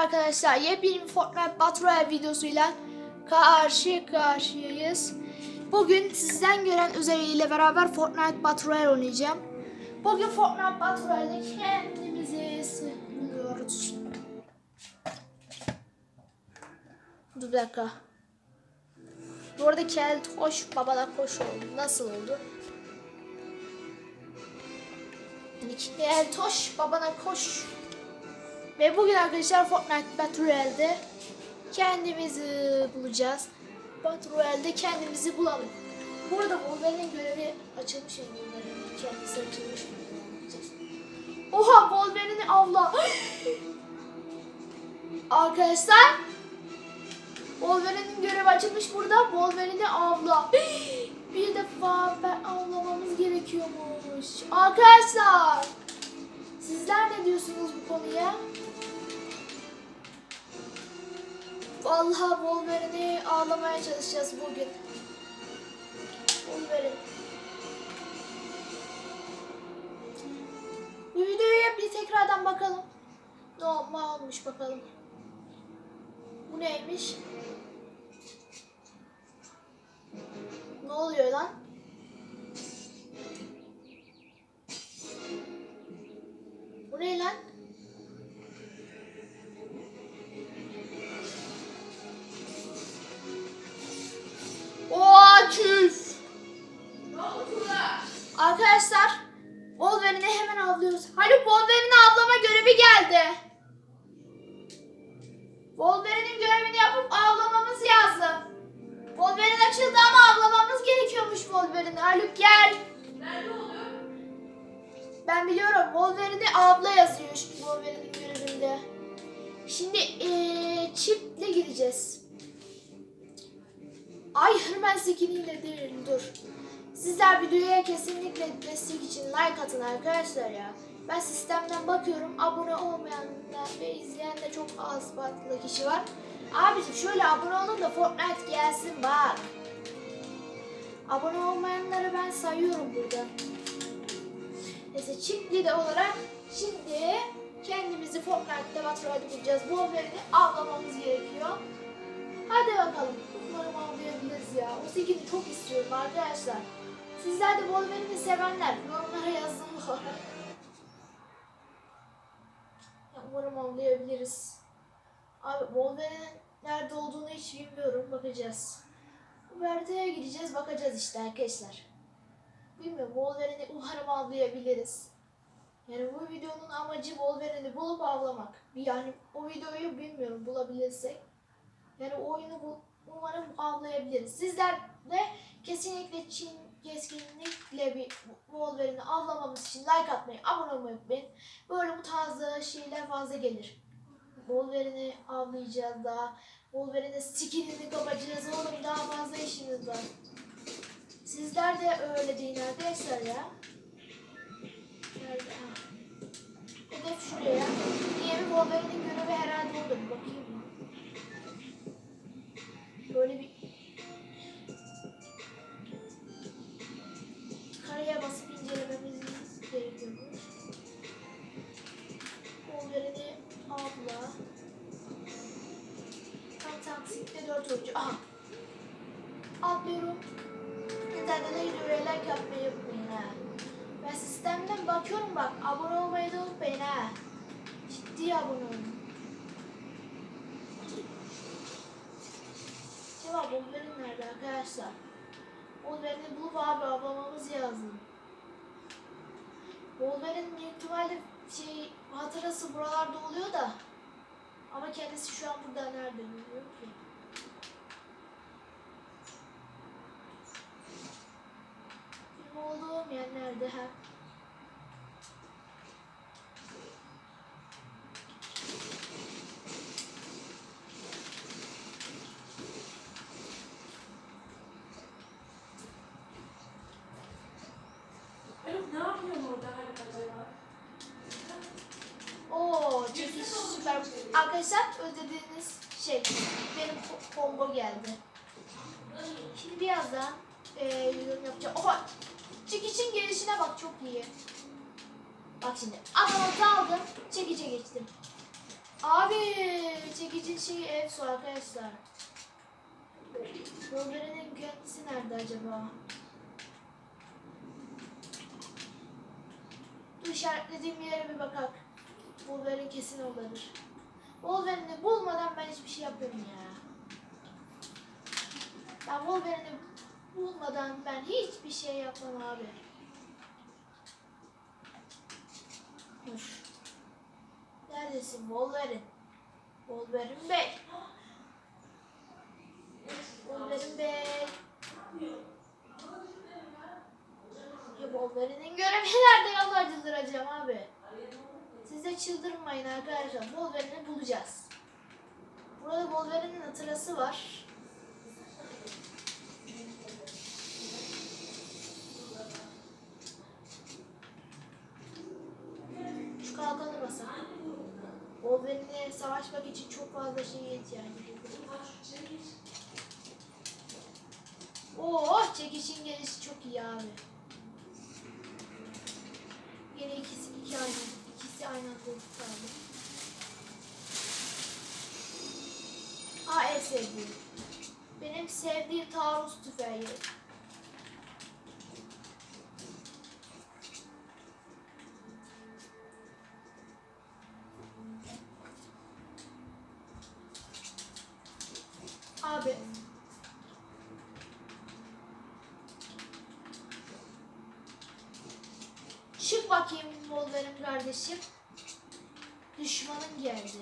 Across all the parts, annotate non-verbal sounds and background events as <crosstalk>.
arkadaşlar. Yepyeni Fortnite Battle Royale videosuyla karşı karşıyayız. Bugün sizden gelen özelliğiyle beraber Fortnite Battle Royale oynayacağım. Bugün Fortnite Battle Royale'de kendimizi sınıyoruz. Dur bir dakika. Bu arada kel hoş, babada hoş oldu. Nasıl oldu? Yani kel toş, babana koş. Ve bugün arkadaşlar Fortnite Battle Royale'de kendimizi bulacağız. Battle Royale'de kendimizi bulalım. Bu arada Wolverine'in görevi açılmış ya Wolverine'in kendisi açılmış. Oha Wolverine'i avla. <gasps> arkadaşlar Wolverine'in görevi açılmış burada. Wolverine'i avla. <gasps> Bir defa ben avlamamız gerekiyormuş. Arkadaşlar Sizler ne diyorsunuz bu konuya? Vallahi Wolverine'i ağlamaya çalışacağız bugün. Wolverine. Bu videoya bir tekrardan bakalım. Ne olmuş bakalım. Bu neymiş? Şimdi eee çiple gideceğiz. Ay hemen skiniyle değil dur. Sizler videoya kesinlikle destek için like atın arkadaşlar ya. Ben sistemden bakıyorum abone olmayanlar ve izleyen de çok az fazla kişi var. Abicim şöyle abone olun da Fortnite gelsin bak. Abone olmayanları ben sayıyorum burada. Neyse çiftli de olarak şimdi kendimizi Fortnite'da Battle Royale bulacağız. Bu haberini avlamamız gerekiyor. Hadi bakalım. Umarım avlayabiliriz ya. O skin'i çok istiyorum arkadaşlar. Sizler de Wolverine'i sevenler yorumlara yazın bu Umarım avlayabiliriz. Abi Wolverine'in nerede olduğunu hiç bilmiyorum. Bakacağız. Haritaya gideceğiz bakacağız işte arkadaşlar. Bilmiyorum Wolverine'i umarım avlayabiliriz. Yani bu videonun amacı Wolverine'i bulup avlamak. Yani o videoyu bilmiyorum bulabilirsek. Yani o oyunu bu, umarım avlayabiliriz. Sizler de kesinlikle Çin keskinlikle bir Wolverine'i avlamamız için like atmayı, abone olmayı unutmayın. Böyle bu tarzda şeyler fazla gelir. Wolverine'i avlayacağız daha. Wolverine'e skinini kapacağız. Oğlum daha fazla işimiz var. Sizler de öyle deyin arkadaşlar ya. Nerede? Hedef şuraya. Diğeri Wolverine'in görevi herhalde. Bir bakayım mı? Böyle bir kareye basıp incelememiz gerekiyormuş. Wolverine'i abla. Tam taksitte dört oyuncu. Aha. Ha. Ciddi abone olun. Cevap Wolverine nerede arkadaşlar? Wolverine'i bulup abi avlamamız lazım. Wolverine büyük ihtimalle şey hatırası buralarda oluyor da. Ama kendisi şu an burada nerede bilmiyorum ki. Benim olduğum yer nerede ha? Arkadaşlar ödediğiniz şey benim combo geldi. Şimdi birazdan eee yorum yapacağım. Oha! Çekişin gelişine bak çok iyi. Bak şimdi adamı aldım, çekice geçtim. Abi çekicin şeyi Efso arkadaşlar. Wolverine'in kendisi nerede acaba? Dur işaretlediğim yere bir bakak. Wolverine kesin oradadır. Wolverine'i bulmadan ben hiçbir şey yapıyorum ya. Ben Wolverine'i bulmadan ben hiçbir şey yapmam abi. Dur. Neredesin Wolverine? Wolverine Bey. Wolverine Bey. Ya Wolverine'in görevi <laughs> nerede yalvar çıldıracağım abi. Siz de çıldırmayın arkadaşlar. Wolverine'i bulacağız. Burada Wolverine'in hatırası var. Şu kalkanı basalım. Wolverine'le savaşmak için çok fazla şeye ihtiyacı. Oh çekişin gelişi çok iyi abi. Yine ikisi iki aynı. İkisi aynı anda kaldı. Aa en sevdiğim. Benim sevdiğim taarruz tüfeği. Bakayım Wolverine kardeşim. Düşmanın geldi.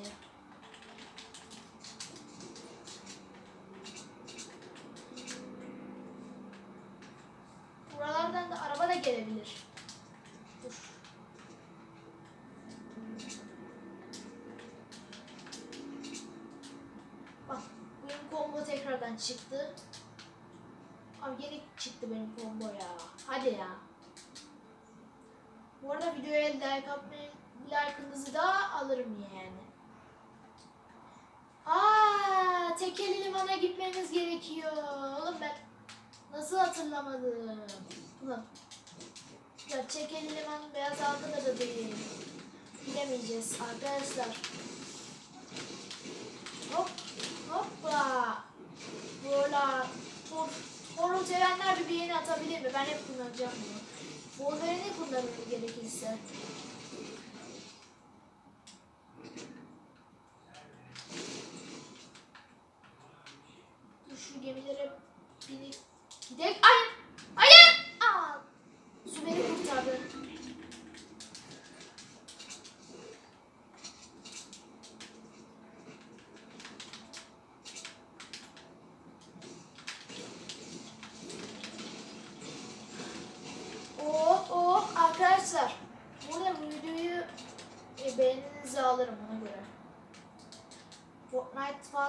Buralardan da araba da gelebilir. Dur. Bak benim combo tekrardan çıktı. Abi yeni çıktı benim combo ya. Hadi ya. Bu arada videoya like atmayı, like'ınızı da alırım yani. Aa, tekeli limana gitmemiz gerekiyor. Oğlum ben nasıl hatırlamadım? Ulan. Ya tekeli liman beyaz halkada da değil. Bilemeyeceğiz arkadaşlar. Hop, hoppa. Böyle tor, torun sevenler bir beğeni atabilir mi? Ben hep kullanacağım bunu. Wolverine'i kullanırım gerekirse. Dur şu gemilere binip gidelim. Hayır! Hayır! Aa! Su beni kurtardı. Oh oh arkadaşlar. Burada bu videoyu e, beğeninizi alırım ona göre.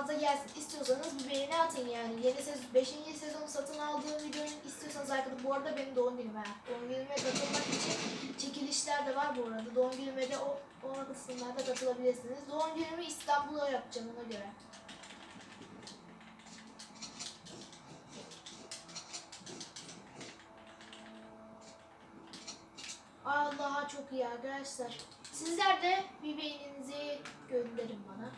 Fazla gelsin istiyorsanız bir beğeni atın yani. Yeni sezon, 5. sezonu satın aldığım videoyu istiyorsanız arkadaşlar. Bu arada benim doğum günüm ha. Doğum günüme katılmak için çekilişler de var bu arada. Doğum günüme de o, o kısımlarda katılabilirsiniz. Doğum günümü İstanbul'a yapacağım ona göre. Allah'a çok iyi arkadaşlar. Sizler de bir beğeninizi gönderin bana.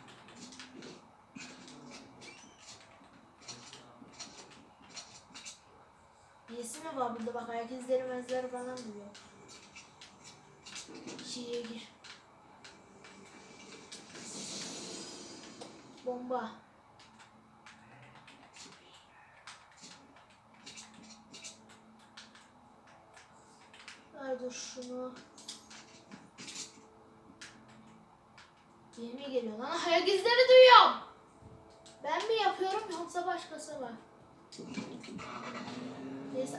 Birisi mi var burada bak herkeslerin mezleri falan diyor. Şiye gir. Bomba. Ver dur şunu. Yeni geliyor lan. <laughs> Ayak izleri duyuyorum. Ben mi yapıyorum yoksa başkası var?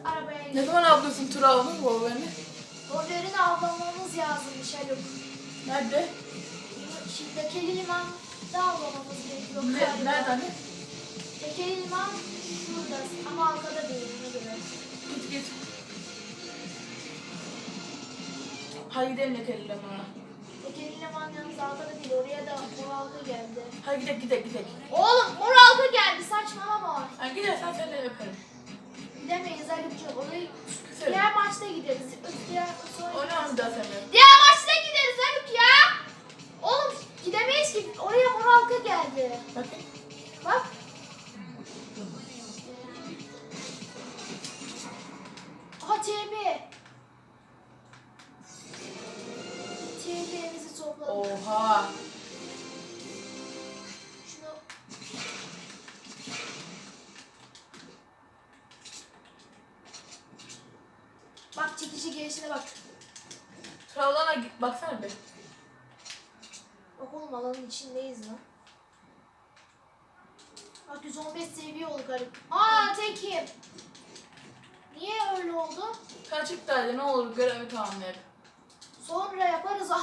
Arabaya Ne zaman ablasın tur aldın Wolverine'i? Wolverine'i avlamamız lazımmış Haluk. Nerede? Şimdi Tekeli Liman'da avlamamız gerekiyor. Ne, galiba. nerede anne? Tekeli Liman şurada ama arkada değil ona göre. Git git. Hadi gidelim Lekeli Liman'a. Tekeli Liman yalnız arkada değil oraya da Muralka geldi. Hadi gidelim gidelim gidelim. Oğlum Muralka geldi saçmalama. Hadi gidersen seninle yaparım. Gidemeyiz Haluk'cuğum. Orayı Güzel. diğer maçta gideriz. Diğer, sonra O ne anda seninle? Diğer maçta gideriz Haluk ya. Oğlum gidemeyiz ki. Oraya Muralka geldi. geldi.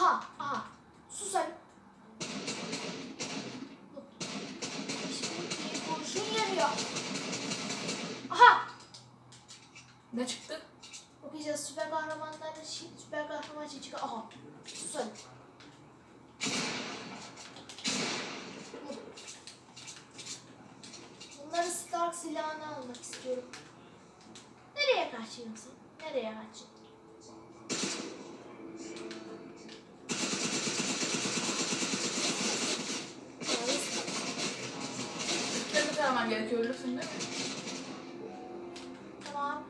Aha. Aha. Sus hadi. Şimdi kurşun yarıyor. Aha. Ne çıktı? Bakacağız süper kahramanların şey, süper kahraman şey çıkıyor. Aha. Sus hadi. Bunları Stark silahını almak istiyorum. Nereye kaçıyorsun? Nereye kaçıyorsun? Gerekiyor ölürsün değil mi? Tamam.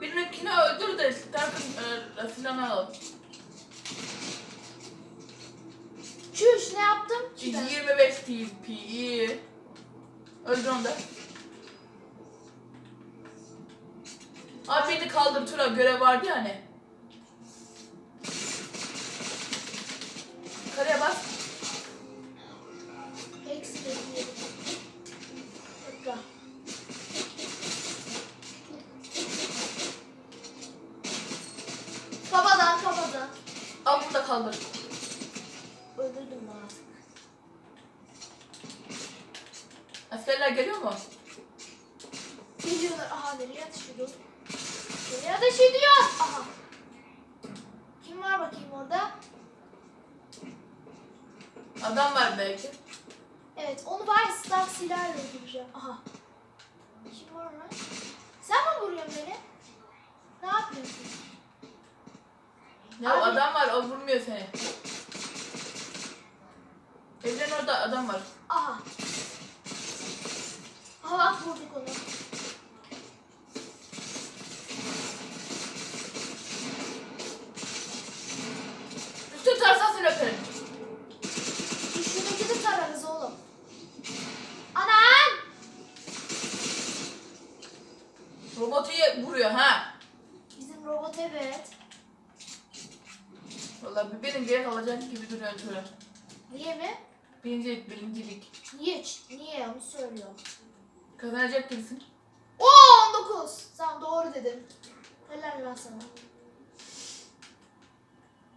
Birininkini öldür de Stark'ın e, silahını alalım. Çüş ne yaptım? ki ben? 25 TP iyi. Öldür onu da. Abi beni kaldır Tura görev vardı ya hani. Askerler geliyor mu? Geliyorlar. Aha nereye ateş ediyor? Nereye ateş ediyor? Aha. Kim var bakayım orada? Adam var belki. Evet onu var ya Stark silahıyla öldüreceğim. Aha. Kim var orada? Sen mi vuruyorsun beni? Ne yapıyorsun? Ya Abi- adam var o vurmuyor seni. Evlerin orada adam var. Aha. Aha bak vurduk onu. Üstün tarsan seni öperim. Şuradaki de tararız oğlum. Anan! Robotu ye- vuruyor ha. Bizim robot evet. Vallahi bir birinciye kalacak gibi duruyor Tura. Niye mi? Birincilik, birincilik. Niye? Niye onu söylüyor. Kazanacak gibisin. Oo 19. Tamam doğru dedim. Helal lan sana.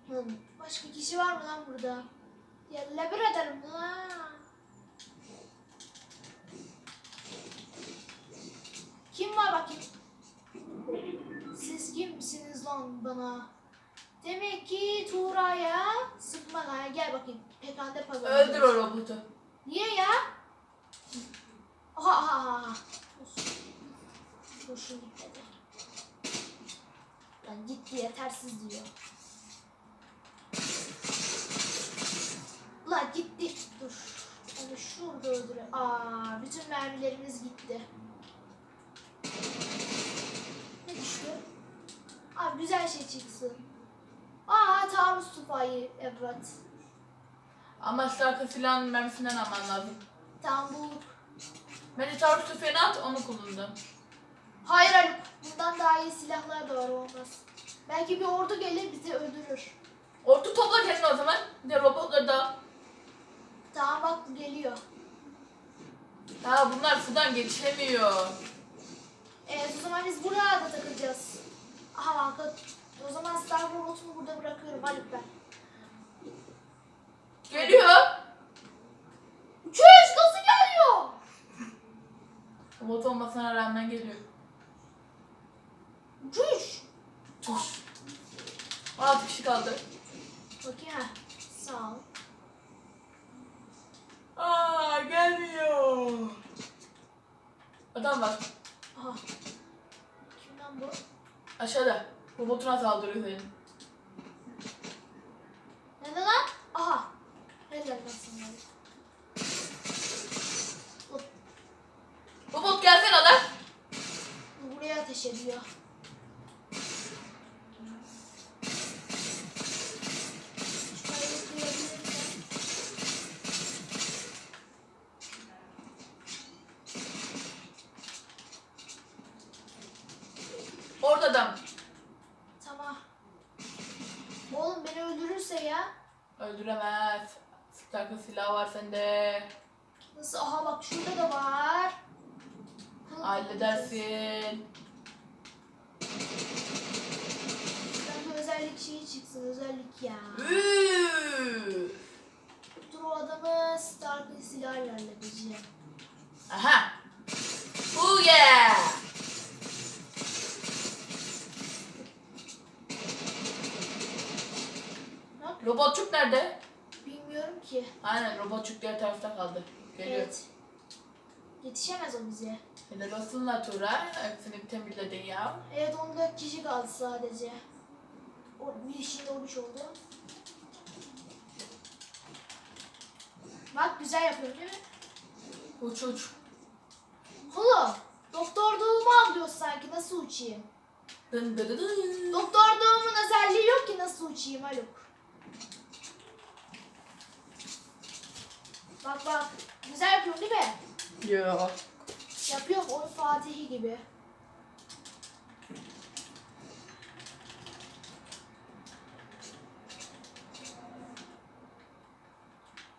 Hmm. Başka kişi var mı lan burada? Yerle bir ederim lan. Kim var bakayım? Siz kimsiniz lan bana? Demek ki Tuğra'ya sıkmak. Ha, gel bakayım. Pekande pazarı. Öldür o robotu. Niye ya? Aha aha aha. Hoşum gitmedi. Lan gitti yetersiz diyor. Ulan gitti. Dur. Onu şurada öldüre. Aa, bütün mermilerimiz gitti. Ne düştü? Abi güzel şey çıksın. Aa, taarruz tufayı. Evet. Ama Stark'ın silahının mermisinden alman lazım. Tamam bulduk. Bence taarruz tüfeğini at onu kullandım. Hayır Haluk. Bundan daha iyi silahlar da var olmaz. Belki bir ordu gelir bizi öldürür. Ordu topla kendini o zaman. Bir de robotları da. Tamam bak geliyor. Ha bunlar sudan geçemiyor. Evet o zaman biz buraya da takılacağız. Aha arka. O zaman Star robotumu burada bırakıyorum Haluk ben. Geliyor. Çüş nasıl geliyor? Robot olmasına rağmen geliyor. Çüş. Tuş. 16 kişi kaldı. Bakayım ha. Sağ ol. Aa gelmiyor. Adam var. Aha. Kimden bu? Aşağıda. Robotuna saldırıyor senin. Nerede lan? Aha. Nereden nasıl lan? Robot gelsene lan. Buraya ateş ediyor. Orada da Stark'ın silahı var sende. Nasıl? Aha bak şurada da var. Kılıç Halledersin. Ben özellik şeyi çıksın. Özellik ya. Üü. Dur o adamı Stark'ın silahıyla halledeceğim. Aha. Oh yeah. Robotçuk nerede? Bilmiyorum ki. Aynen robotçuk diğer tarafta kaldı. Geliyor. Evet. Yetişemez o bize. Helal olsun la Tura. Hepsini temizledin ya. Evet 14 kişi kaldı sadece. O, bir şimdi 13 oldu. Bak güzel yapıyorum değil mi? Uç uç. Oğlum doktor doğumu avlıyoruz sanki nasıl uçayım? Dın dı dı dı. Doktor doğumun özelliği yok ki nasıl uçayım Haluk? Bak bak güzel yapıyorum değil mi? Yo. Yapıyorum oyun Fatih'i gibi.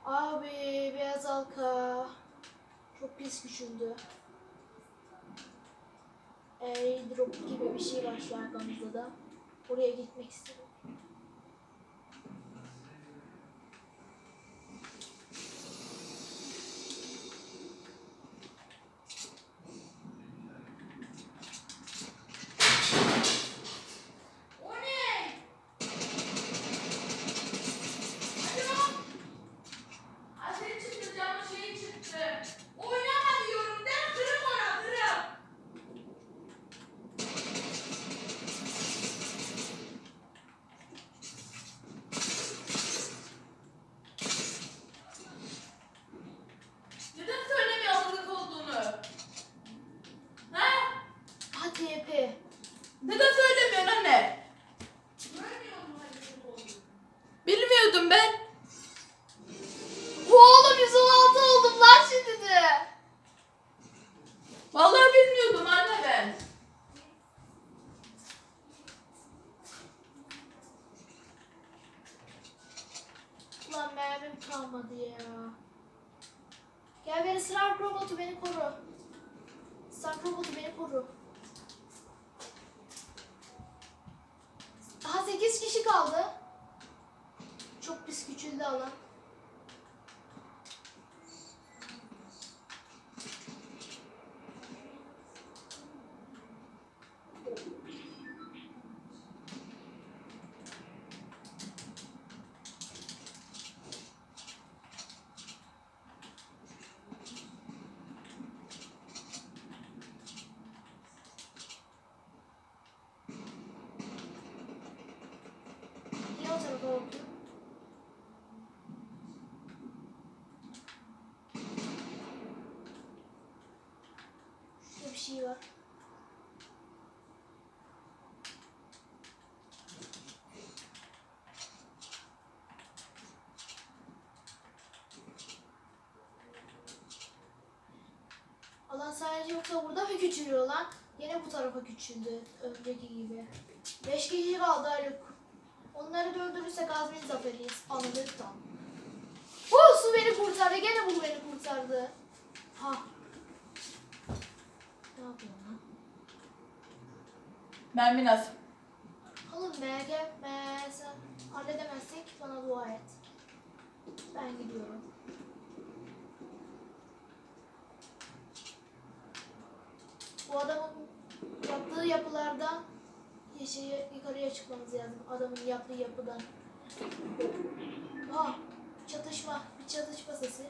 Abi beyaz halka çok pis küçüldü. Airdrop gibi bir şey var şu arkamızda da. Oraya gitmek istedim. O ne? Alo? Ay şey çıktı camın şeyi çıktı. Oynama diyorum ben kırım ona kırım. Neden söylemiyor kırık olduğunu? Ha? Hadi Epe. Neden söylemiyorsun anne? Görmüyor musun hadi kırık olduğunu? Bilmiyordum ben. Oğlum 116 oldum lan şimdi de. Vallahi bilmiyordum anne ben. Ulan kalmadı ya. Gel beni Stark robotu beni koru. Stark robotu beni koru. Daha 8 kişi kaldı. Çok pis küçüldü alan. Niye o tarafa bakıyor? Şurada bir şey var. Alan sadece yoksa burada mı küçülüyor lan? Yine bu tarafa küçüldü. Önceki gibi. Beş kişi kaldı Haluk. Onları da öldürürsek azmin zaferiyiz. Anladık tam. Oh su beni kurtardı. Gene bu beni kurtardı. Ha. Ne yapıyorsun lan? Mermi nasıl? Oğlum MG, me, sen halledemezsek bana dua et. Ben gidiyorum. Bu adamın yaptığı yapılardan yeşile yukarıya çıkmamız lazım. Adamın yaptığı yapıdan. Ha, çatışma, bir çatışma sesi.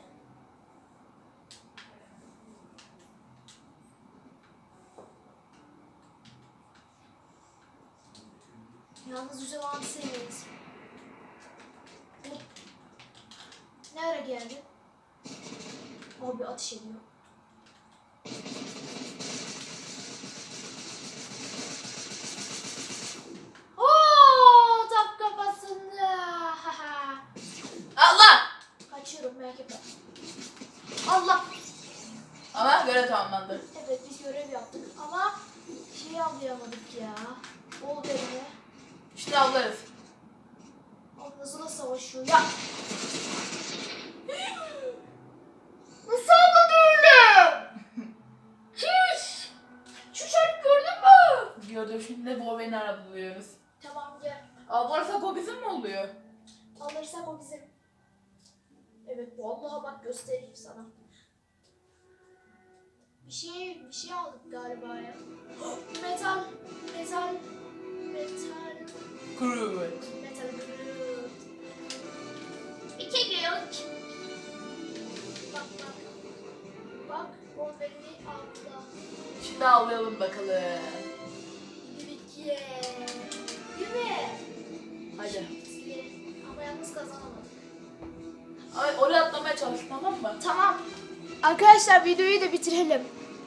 Yalnız yüze bağlı sevmeyiz. Ne ara geldi? Abi ateş ediyor. Allah! Kaçıyorum merak etme. Allah. Ama görev tamamlandı. Evet biz görev yaptık ama şeyi avlayamadık ya. Wolverine'i. Şimdi avlarız. Abi nasıl da savaşıyor ya. Nasıl avladı öyle? Çüş. Şu şarkı gördün mü? Gördüm şimdi de Wolverine'i arabuluyoruz. Tamam gel. Avlarsak o bizim mi oluyor? Alırsak o bizim. Evet vallahi bak göstereyim sana. Bir şey bir şey aldık galiba ya. <gasps> metal metal metal Groot. metal Groot. İki Groot. Bak bak. Bak Wolverine'i aldı. Şimdi avlayalım bakalım. Ye. Değil mi? Hadi. Ama yalnız kazanamadık. Ay, oraya atlamaya çalış tamam mı? Tamam. Arkadaşlar videoyu da bitirelim.